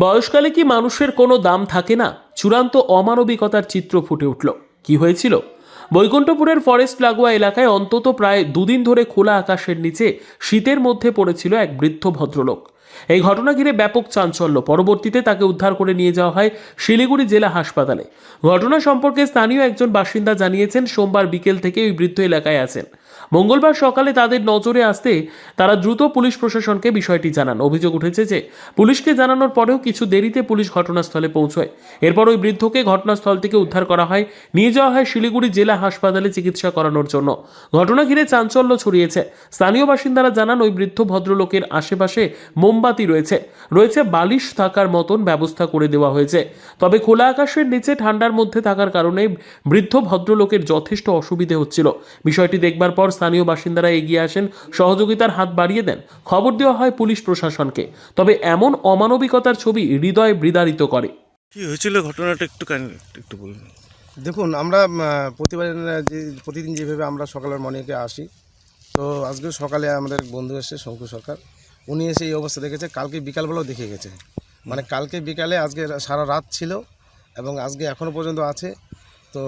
বয়সকালে কি মানুষের কোনো দাম থাকে না? চূড়ান্ত অমানবিকতার চিত্র ফুটে উঠল। কি হয়েছিল? বৈকুণ্ঠপুরের ফরেস্ট লাগোয়া এলাকায় অন্তত প্রায় দুদিন ধরে খোলা আকাশের নিচে শীতের মধ্যে পড়েছিল এক বৃদ্ধ ভদ্রলোক। এই ঘটনা ঘিরে ব্যাপক চাঞ্চল্য। পরবর্তীতে তাকে উদ্ধার করে নিয়ে যাওয়া হয় শিলিগুড়ি জেলা হাসপাতালে। ঘটনা সম্পর্কে স্থানীয় একজন বাসিন্দা জানিয়েছেন, সোমবার বিকেল থেকে ওই বৃদ্ধ এলাকায় আছেন। মঙ্গলবার সকালে তাদের নজরে আসতে তারা দ্রুত পুলিশ প্রশাসনকে বিষয়টি জানান। অভিযোগ উঠেছে যে, পুলিশকে জানানোর পরেও কিছু দেরিতে পুলিশ ঘটনাস্থলে পৌঁছয়। এরপর ওই বৃদ্ধকে ঘটনাস্থল থেকে উদ্ধার করা হয়। নিয়ে যাওয়া হয় শিলিগুড়ি জেলা হাসপাতালে চিকিৎসা করানোর জন্য। ঘটনা ঘিরে চাঞ্চল্য ছড়িয়েছে। স্থানীয় বাসিন্দারা জানান, ওই বৃদ্ধ ভদ্রলোকের আশেপাশে মোমবাতি রয়েছে। রয়েছে বালিশ থাকার মতন ব্যবস্থা করে দেওয়া হয়েছে। তবে খোলা আকাশের নিচে ঠান্ডার মধ্যে থাকার কারণে বৃদ্ধ ভদ্রলোকের যথেষ্ট অসুবিধে হচ্ছিল। বিষয়টি দেখবার পর স্থানীয় বাসিন্দারা এগিয়ে আসেন সহযোগিতার হাত বাড়িয়ে দেন। খবর দেওয়া হয় পুলিশ প্রশাসনকে। তবে এমন অমানবিকতার ছবি হৃদয় বিদারিত করে। কি হয়েছিল ঘটনাটা একটু একটু বলুন। দেখুন আমরা প্রতিবার যে প্রতিদিন যেভাবে আমরা সকালের মর্নিংয়ে আসি তো আজকে সকালে আমাদের বন্ধু এসে শঙ্কু সরকার। উনি এসে এই অবস্থা দেখেছে কালকে বিকালবেলাও দেখে গেছে। মানে কালকে বিকালে আজকে সারা রাত ছিল এবং আজকে এখনও পর্যন্ত আছে। তো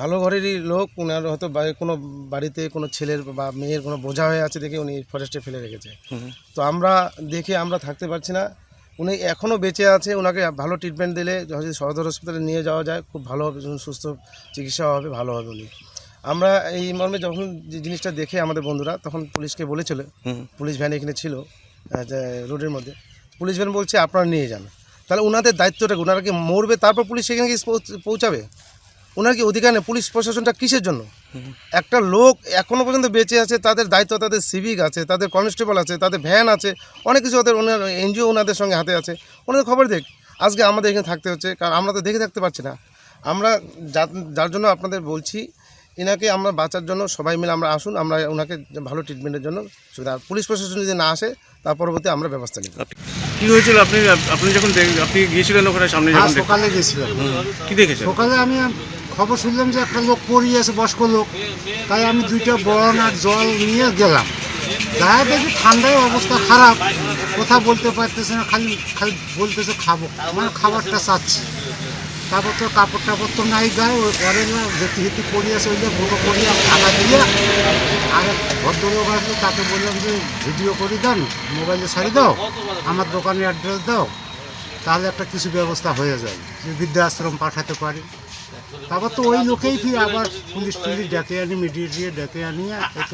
ভালো ঘরেরই লোক উনার হয়তো কোনো বাড়িতে কোনো ছেলের বা মেয়ের কোনো বোঝা হয়ে আছে দেখে উনি ফরেস্টে ফেলে রেখেছে। তো আমরা দেখে আমরা থাকতে পারছি না। উনি এখনও বেঁচে আছে ওনাকে ভালো ট্রিটমেন্ট দিলে যদি সদর হসপিটালে নিয়ে যাওয়া যায় খুব ভালো হবে সুস্থ চিকিৎসা হবে ভালো হবে উনি। আমরা এই মর্মে যখন যে জিনিসটা দেখে আমাদের বন্ধুরা তখন পুলিশকে বলেছিল পুলিশ ভ্যান এখানে ছিল রোডের মধ্যে। পুলিশ ভ্যান বলছে আপনারা নিয়ে যান। তাহলে ওনাদের দায়িত্বটা? ওনারা কি মরবে তারপর পুলিশ সেখানে গিয়ে পৌঁছাবে? ওনার কি অধিকার নেই? পুলিশ প্রশাসনটা কিসের জন্য? একটা লোক এখনও পর্যন্ত বেঁচে আছে তাদের দায়িত্ব তাদের সিভিক আছে তাদের কনস্টেবল আছে তাদের ভ্যান আছে অনেক কিছু ওদের ওনার এনজিও ওনাদের সঙ্গে হাতে আছে। ওনাদের খবর দেখ আজকে আমাদের এখানে থাকতে হচ্ছে কারণ আমরা তো দেখে থাকতে পারছি না। আমরা যার জন্য আপনাদের বলছি এনাকে আমরা বাঁচার জন্য সবাই মিলে আমরা আসুন আমরা ওনাকে ভালো ট্রিটমেন্টের জন্য সুবিধা পুলিশ প্রশাসন যদি না আসে তার পরবর্তী আমরা ব্যবস্থা নিব। আপনি- কি হয়েছিল? আপনি আপনি যখন দেখ- আপনি গিয়েছিলেন ওখানে সামনে হ্যাঁ সকালে গেছিলাম কি দেখেছেন? সকালে আমি খবর শুনলাম যে একটা লোক পড়িয়ে আছে, বয়স্ক লোক। তাই আমি দুইটা বরণ আর জল নিয়ে গেলাম। দেখা দেখি ঠান্ডায় অবস্থা খারাপ। কথা বলতে পারতেছে না, খালি খালি বলতেছে খাব। মানে খাবারটা চাচ্ছি। তারপর তো কাপড় টাপড় তো নাই গায়ে, ওই পরে না যেতে যেতে পড়িয়েছে ওই যে ফটো করিয়া ঢাকা দিয়ে। আর ভদ্রলোক আসলো, তাকে বললাম যে, ভিডিও করে দেন, মোবাইলে ছাড়ি দাও, আমার দোকানে অ্যাড্রেস দাও, তাহলে একটা কিছু ব্যবস্থা হয়ে যায় যে বৃদ্ধাশ্রম পাঠাতে পারি। তারপর তো ওই লোকেই ফির আবার পুলিশ টুলিশ ডেকে আনি মিডিয়া দিয়ে ডেকে আনিয়ে এত